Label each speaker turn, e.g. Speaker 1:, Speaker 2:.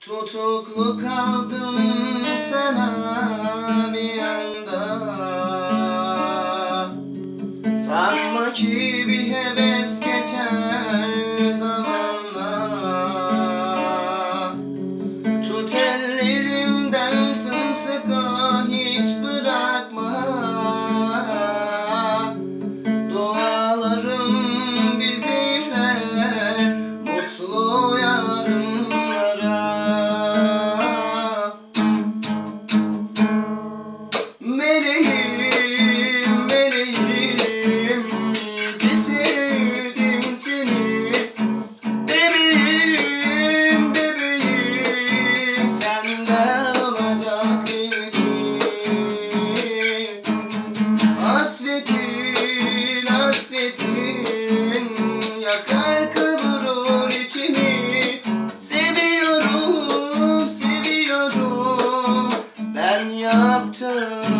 Speaker 1: Tutuklu kaldım sana bir anda Sanma ki bir heves ben yaptım.